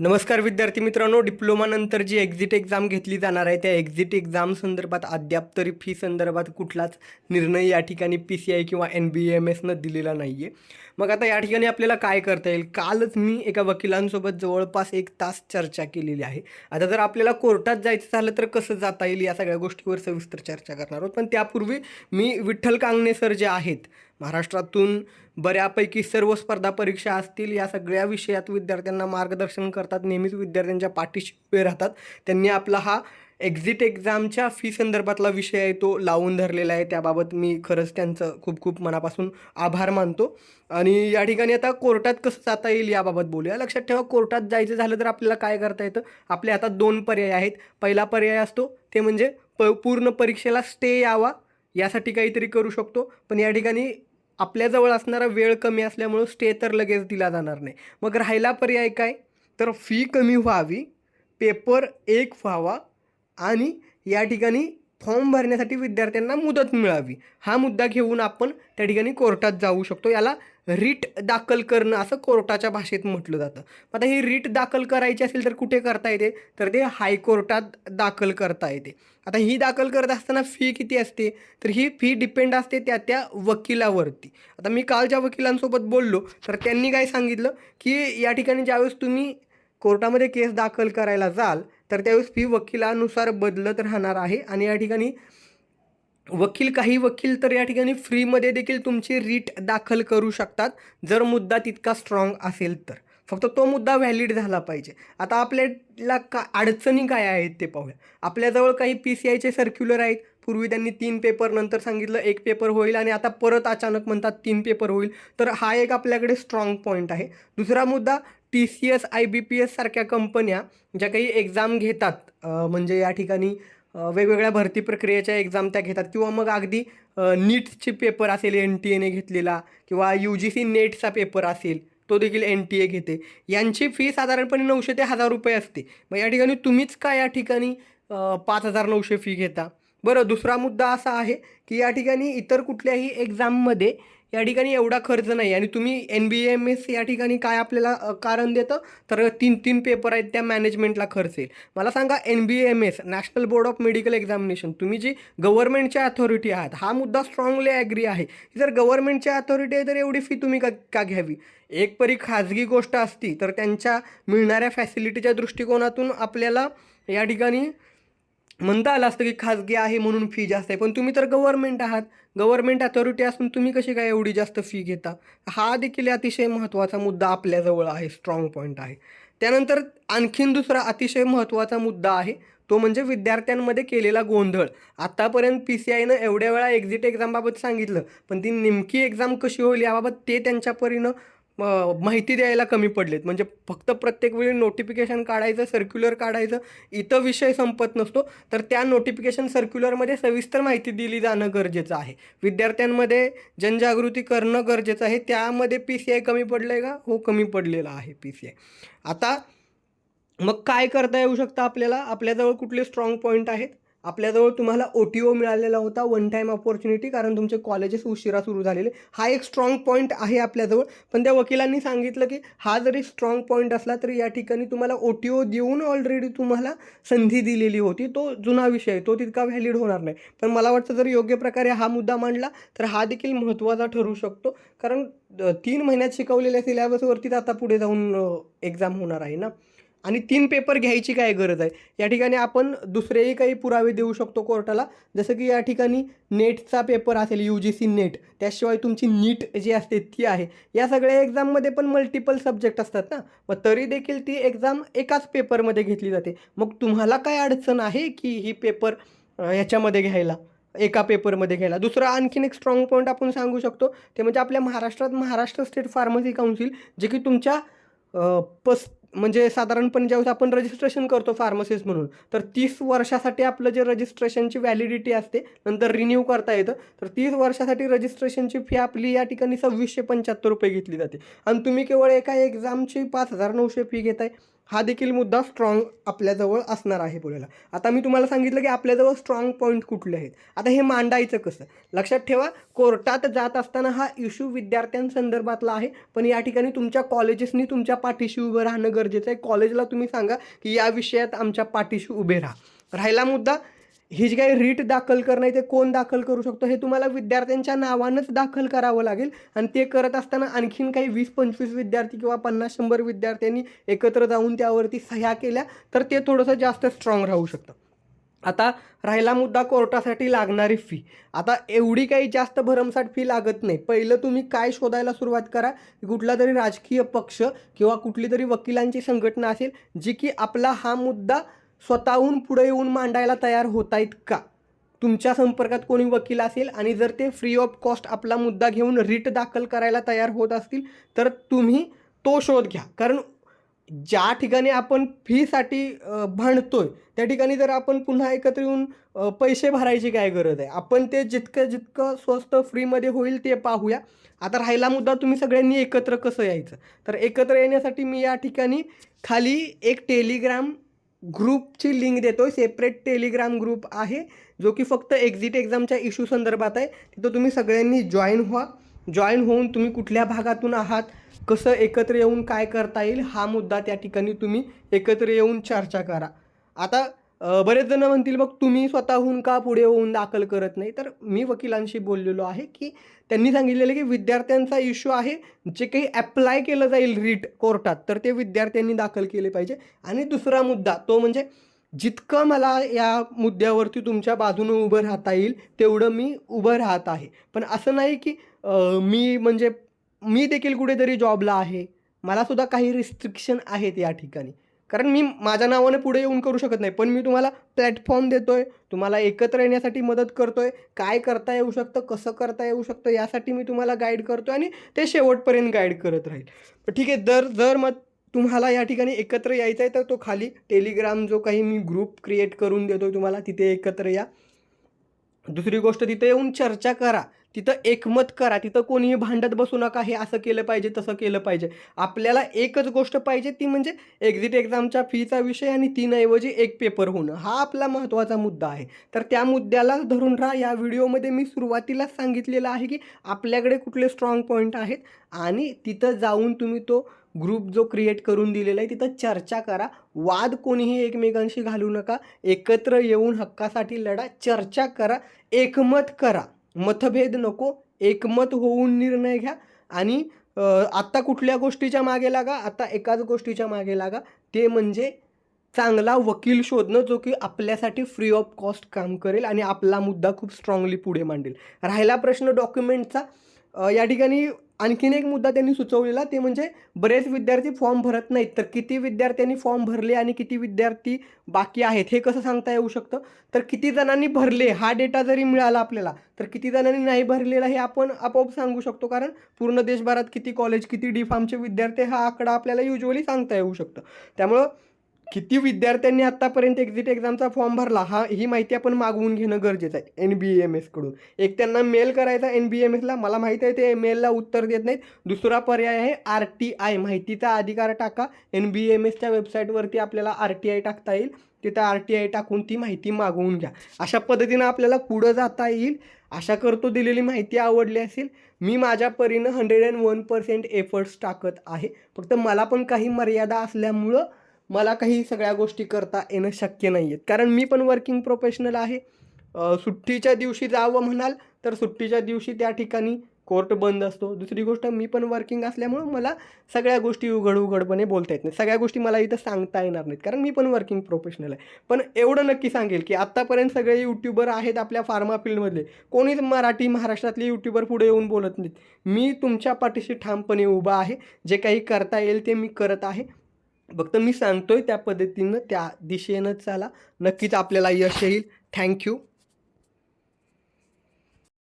नमस्कार विद्यार्थी मित्रांनो डिप्लोमानंतर जी एक्झिट एक्झाम घेतली जाणार आहे त्या एक्झिट एक्झाम संदर्भात अद्याप तरी फी संदर्भात कुठलाच निर्णय या ठिकाणी पी सी आय किंवा एन बी एम एसनं दिलेला नाही आहे मग आता या ठिकाणी आपल्याला काय करता येईल? कालच मी एका वकिलांसोबत जवळपास एक तास चर्चा केलेली आहे. आता जर आपल्याला कोर्टात जायचं झालं तर कसं जाता येईल या सगळ्या गोष्टीवर सविस्तर चर्चा करणार आहोत. पण त्यापूर्वी मी विठ्ठल कांगणे सर जे आहेत महाराष्ट्रातून बऱ्यापैकी सर्व स्पर्धा परीक्षा असतील या सगळ्या विषयात विद्यार्थ्यांना मार्गदर्शन करतात. नेहमीच विद्यार्थ्यांच्या पाठीशी उभे राहतात. त्यांनी आपला हा एक्झिट एक्झामच्या फी संदर्भातला विषय आहे तो लावून धरलेला आहे. त्याबाबत मी खरंच त्यांचं खूप खूप मनापासून आभार मानतो. आणि या ठिकाणी आता कोर्टात कसं जाता येईल याबाबत बोलूया. लक्षात ठेवा कोर्टात जायचं झालं तर आपल्याला काय करता येतं? आपल्या हातात दोन पर्याय आहेत. पहिला पर्याय असतो ते म्हणजे प पूर्ण परीक्षेला स्टे यावा. यासाठी काहीतरी करू शकतो. पण या ठिकाणी आपल्याजवळ असणारा वेळ कमी असल्यामुळं स्टे तर लगेच दिला जाणार नाही. मग राहिला पर्याय काय? तर फी कमी व्हावी पेपर एक व्हावा आणि या ठिकाणी फॉर्म भरण्यासाठी विद्यार्थ्यांना मुदत मिळावी. हा मुद्दा घेऊन आपण त्या ठिकाणी कोर्टात जाऊ शकतो. याला रिट दाखल करणं असं कोर्टाच्या भाषेत म्हटलं जातं. आता ही रिट दाखल करायची असेल तर कुठे करता येते? तर ते हायकोर्टात दाखल करता येते. आता ही दाखल करत असताना फी किती असते? तर ही फी डिपेंड असते त्या त्या वकिलावरती. आता मी काल ज्या वकिलांसोबत बोललो तर त्यांनी काय सांगितलं की या ठिकाणी ज्यावेळेस तुम्ही कोर्टामध्ये केस दाखल करायला जाल तर त्यावेळेस फी वकिलानुसार बदलत राहणार आहे आणि या ठिकाणी वकील काही वकील तर या ठिकाणी फ्रीमध्ये देखील तुमची रीट दाखल करू शकतात जर मुद्दा तितका स्ट्रॉंग असेल तर. फक्त तो मुद्दा व्हॅलिड झाला पाहिजे. आता आपल्याला का अडचणी काय आहेत ते पाहूया. आपल्याजवळ काही पी सी आयचे सर्क्युलर आहेत. पूर्वी त्यांनी तीन पेपर नंतर सांगितलं एक पेपर होईल आणि आता परत अचानक म्हणतात तीन पेपर होईल. तर हा एक आपल्याकडे स्ट्रॉंग पॉईंट आहे. दुसरा मुद्दा T C S I B P S सारख्या कंपन्या ज्या काही एक्झाम घेतात म्हणजे या ठिकाणी वेगवेगळ्या भरती प्रक्रियेच्या एक्झाम त्या घेतात. किंवा मग अगदी नीटचे पेपर असेल एन टी एने घेतलेला किंवा यू जी सी नेटचा पेपर असेल तो देखील एन टी ए घेते. यांची फी साधारणपणे नऊशे ते हजार रुपये असते. मग या ठिकाणी तुम्हीच का या ठिकाणी पाच हजार नऊशे फी घेता? बरं दुसरा मुद्दा असा आहे की या ठिकाणी इतर कुठल्याही एक्झाममध्ये या ठिकाणी एवढा खर्च नाही. आणि तुम्ही एन बी एम एस या ठिकाणी काय आपल्याला कारण देतं? तर तीन तीन पेपर आहेत त्या मॅनेजमेंटला खर्च येईल. मला सांगा N B M S national board of medical examination तुम्ही जी गव्हर्नमेंटच्या अथॉरिटी आहात हा मुद्दा स्ट्रॉंगली ॲग्री आहे. जर गव्हर्नमेंटच्या अथॉरिटी आहे तर एवढी फी तुम्ही का का घ्यावी? एक परी खाजगी गोष्ट असती तर त्यांच्या मिळणाऱ्या फॅसिलिटीच्या दृष्टिकोनातून आपल्याला या ठिकाणी म्हणता आलं असतं की खाजगी आहे म्हणून फी जास्त आहे. पण तुम्ही तर गव्हर्नमेंट आहात. गव्हर्नमेंट अथॉरिटी असून तुम्ही कशी काय एवढी जास्त फी घेता? हा देखील अतिशय महत्त्वाचा मुद्दा आपल्याजवळ आहे स्ट्रॉंग पॉईंट आहे. त्यानंतर आणखीन दुसरा अतिशय महत्त्वाचा मुद्दा आहे तो म्हणजे विद्यार्थ्यांमध्ये केलेला गोंधळ. आतापर्यंत पी सी आयनं एवढ्या वेळा एक्झिट एक्झामबाबत सांगितलं पण ती नेमकी एक्झाम कशी होईल याबाबत ते त्यांच्या परीनं माहिती द्यायला कमी पडलेत. म्हणजे फक्त प्रत्येक वेळी नोटिफिकेशन काढायचं सर्क्युलर काढायचं इथं विषय संपत नसतो. तर त्या नोटिफिकेशन सर्क्युलरमध्ये सविस्तर माहिती दिली जाणं गरजेचं आहे. विद्यार्थ्यांमध्ये जनजागृती करणं गरजेचं आहे. त्यामध्ये पी सी आय कमी पडलं आहे का? हो कमी पडलेलं आहे पी सी आय आता मग काय करता येऊ शकतं आपल्याला? आपल्याजवळ कुठले स्ट्रॉंग पॉईंट आहेत? आपल्याजवळ तुम्हाला ओ टी ओ मिळालेला होता वन टाईम ऑपॉर्च्युनिटी कारण तुमचे कॉलेजेस उशिरा सुरू झालेले. हा एक स्ट्रॉंग पॉईंट आहे आपल्याजवळ. पण त्या वकिलांनी सांगितलं की हा जरी स्ट्रॉंग पॉईंट असला तरी या ठिकाणी तुम्हाला ओ टी ओ देऊन ऑलरेडी तुम्हाला संधी दिलेली होती. तो जुना विषय तो तितका व्हॅलिड होणार नाही. पण मला वाटतं जर योग्य प्रकारे हा मुद्दा मांडला तर हा देखील महत्त्वाचा ठरू शकतो. कारण तीन महिन्यात शिकवलेल्या सिलेबसवरतीच आता पुढे जाऊन एक्झाम होणार आहे ना? आणि तीन पेपर घ्यायची काय गरज आहे? या ठिकाणी आपण दुसरेही काही पुरावे देऊ शकतो कोर्टाला. जसं की या ठिकाणी नेटचा पेपर असेल यू जी सी नेट. त्याशिवाय तुमची नीट जी असते ती आहे. या सगळ्या एक्झाममध्ये पण मल्टिपल सब्जेक्ट असतात ना? मग तरी देखील ती एक्झाम एकाच पेपरमध्ये घेतली जाते. मग तुम्हाला काय अडचण आहे की ही पेपर याच्यामध्ये घ्यायला? एका पेपरमध्ये घ्यायला. दुसरा आणखीन एक स्ट्रॉंग पॉईंट आपण सांगू शकतो. ते म्हणजे आपल्या महाराष्ट्रात महाराष्ट्र स्टेट फार्मसी काउन्सिल जे की तुमच्या पस म्हणजे साधारणपणे ज्यावेळेस आपण रजिस्ट्रेशन करतो फार्मसिस्ट म्हणून तर तीस वर्षासाठी आपलं जे रजिस्ट्रेशनची व्हॅलिडिटी असते नंतर रिन्यू करता येतं तर तीस वर्षासाठी रजिस्ट्रेशनची फी आपली या ठिकाणी सव्वीसशे पंच्याहत्तर रुपये घेतली जाते. आणि तुम्ही केवळ एका एक्झामची पाच हजार नऊशे फी घेताय. हा देखील मुद्दा स्ट्रॉंग आपल्याजवळ असणार आहे बोलायला. आता मी तुम्हाला सांगितलं की आपल्याजवळ स्ट्रॉंग पॉईंट कुठले आहेत? आता हे मांडायचं कसं? लक्षात ठेवा कोर्टात जात असताना हा इश्यू विद्यार्थ्यांसंदर्भातला आहे. पण या ठिकाणी तुमच्या कॉलेजेसनी तुमच्या पाठीशी उभं राहणं गरजेचं आहे. कॉलेजला तुम्ही सांगा की या विषयात आमच्या पाठीशी उभे राहा. राहिला मुद्दा ही जी काही रीट दाखल करणं आहे ते कोण दाखल करू शकतो हे तुम्हाला विद्यार्थ्यांच्या नावानंच दाखल करावं लागेल. आणि ते करत असताना आणखीन काही वीस पंचवीस विद्यार्थी किंवा पन्नास शंभर विद्यार्थ्यांनी एकत्र जाऊन त्यावरती सह्या केल्या तर ते थोडंसं जास्त स्ट्रॉंग राहू शकतं. आता राहिला मुद्दा कोर्टासाठी लागणारी फी आता एवढी काही जास्त भरमसाठ फी लागत नाही. पहिलं तुम्ही काय शोधायला सुरुवात करा कुठला तरी राजकीय पक्ष किंवा कुठली तरी वकिलांची संघटना असेल जी की आपला हा मुद्दा स्वतःहून पुढे येऊन मांडायला तयार होत आहेत का? तुमच्या संपर्कात कोणी वकील असेल आणि जर ते फ्री ऑफ कॉस्ट आपला मुद्दा घेऊन रिट दाखल करायला तयार होत असतील तर तुम्ही तो शोध घ्या. कारण ज्या ठिकाणी आपण फीसाठी भांडतो भांडतोय त्या ठिकाणी जर आपण पुन्हा एकत्र येऊन पैसे भरायची काय गरज आहे? आपण ते जितकं जितकं स्वस्त फ्रीमध्ये होईल ते पाहूया. आता राहिला मुद्दा तुम्ही सगळ्यांनी एकत्र कसं यायचं? तर एकत्र येण्यासाठी मी या ठिकाणी खाली एक टेलिग्राम ग्रुपची लिंक देतो सेपरेट टेलिग्राम ग्रुप आहे जो की फक्त एक्झिट एक्झामच्या इश्यू संदर्भात आहे. तिथं तुम्ही सगळ्यांनी जॉईन व्हा. जॉईन होऊन तुम्ही कुठल्या भागातून आहात कसं एकत्र येऊन काय करता येईल हा मुद्दा त्या ठिकाणी तुम्ही एकत्र येऊन चर्चा करा. आता बरेच जण म्हणतील मग तुम्ही स्वतःहून का पुढे होऊन दाखल करत नाही? तर मी वकिलांशी बोललेलो आहे की त्यांनी सांगितलेलं की विद्यार्थ्यांचा इश्यू आहे जे काही ॲप्लाय केलं जाईल रीट कोर्टात तर ते विद्यार्थ्यांनी दाखल केले पाहिजे. आणि दुसरा मुद्दा तो म्हणजे जितकं मला या मुद्द्यावरती तुमच्या बाजूनं उभं राहता येईल तेवढं मी उभं राहत आहे. पण असं नाही की मी म्हणजे मी देखील कुठेतरी जॉबला आहे. मला सुद्धा काही रिस्ट्रिक्शन आहेत या ठिकाणी. कारण मी माझ्या नावाने पुढे येऊन करू शकत नाही. पण मी तुम्हाला प्लॅटफॉर्म देतो आहे तुम्हाला एकत्र येण्यासाठी मदत करतो आहे काय करता येऊ शकतं कसं करता येऊ शकतं यासाठी मी तुम्हाला गाईड करतोय आणि ते शेवटपर्यंत गाईड करत राहील. ठीक आहे जर जर मग तुम्हाला या ठिकाणी एकत्र यायचं आहे तर तो खाली टेलिग्राम जो काही मी ग्रुप क्रिएट करून देतोय तुम्हाला तिथे एकत्र या. दुसरी गोष्ट तिथे येऊन चर्चा करा. तिथं एकमत करा तिथं कोणीही भांडत बसू नका हे असं केलं पाहिजे तसं केलं पाहिजे. आपल्याला एकच गोष्ट पाहिजे ती म्हणजे एक्झिट एक्झामच्या फीचा विषय आणि तीनऐवजी एक पेपर होणं. हा आपला महत्त्वाचा मुद्दा आहे. तर त्या मुद्द्याला धरून राहा. या व्हिडिओमध्ये मी सुरुवातीलाच सांगितलेलं आहे की आपल्याकडे कुठले स्ट्रॉंग पॉईंट आहेत आणि तिथं जाऊन तुम्ही तो ग्रुप जो क्रिएट करून दिलेला आहे तिथं चर्चा करा. वाद कोणीही एकमेकांशी घालू नका. एकत्र येऊन हक्कासाठी लढा. चर्चा करा. एकमत करा. मतभेद नको एकमत होऊन निर्णय घ्या आणि आत्ता कुठल्या गोष्टीच्या मागे लागा आता एकाच गोष्टीच्या मागे लागा. ते म्हणजे चांगला वकील शोधणं जो की आपल्यासाठी फ्री ऑफ कॉस्ट काम करेल आणि आपला मुद्दा खूप स्ट्रॉंगली पुढे मांडेल. राहिला प्रश्न डॉक्युमेंटचा या ठिकाणी आणखीन एक मुद्दा त्यांनी सुचवलेला ते म्हणजे बरेच विद्यार्थी फॉर्म भरत नाहीत. तर किती विद्यार्थ्यांनी फॉर्म भरले आणि किती विद्यार्थी बाकी आहेत हे कसं सांगता येऊ शकतं? तर किती जणांनी भरले हा डेटा जरी मिळाला आपल्याला तर किती जणांनी नाही भरलेला हे आपण आपोआप सांगू शकतो. कारण पूर्ण देशभरात किती कॉलेज किती डी फार्मचे विद्यार्थी हा आकडा आपल्याला युजली सांगता येऊ शकतं. त्यामुळं किती विद्यार्थ्यांनी आत्तापर्यंत एक्झिट एक्झामचा फॉर्म भरला हा ही माहिती आपण मागवून घेणं गरजेचं आहे एन बी एम एसकडून एक त्यांना मेल करायचा एन बी एम एसला मला माहिती आहे ते मेलला उत्तर देत नाहीत. दुसरा पर्याय आहे आर टी आय माहितीचा अधिकार टाका. एन बी एम एसच्या वेबसाईटवरती आपल्याला आर टी आय टाकता येईल. तिथं आर टी आय टाकून ती माहिती मागवून घ्या. अशा पद्धतीनं आपल्याला पुढं जाता येईल. आशा करतो दिलेली माहिती आवडली असेल. मी माझ्या परीनं hundred and one percent efforts टाकत आहे. फक्त मला पण काही मर्यादा असल्यामुळं मला काही सगळ्या गोष्टी करता येणं शक्य नाही आहेत कारण मी पण वर्किंग प्रोफेशनल आहे. सुट्टीच्या दिवशी जावं म्हणाल तर सुट्टीच्या दिवशी त्या ठिकाणी कोर्ट बंद असतो. दुसरी गोष्ट मी पण वर्किंग असल्यामुळं मला सगळ्या गोष्टी उघड उघडपणे बोलता येत नाही. सगळ्या गोष्टी मला इथं सांगता येणार नाहीत. कारण मी पण वर्किंग प्रोफेशनल आहे. पण एवढं नक्की सांगेल की आत्तापर्यंत सगळे यूट्यूबर आहेत आपल्या फार्मा फील्डमधले कोणीच मराठी महाराष्ट्रातले यूट्यूबर पुढे येऊन बोलत नाहीत. मी तुमच्या पाठीशी ठामपणे उभा आहे. जे काही करता येईल ते मी करत आहे. फक्त मी सांगतोय त्या पद्धतीनं त्या दिशेनं चाला. नक्कीच आपल्याला यश येईल. थँक्यू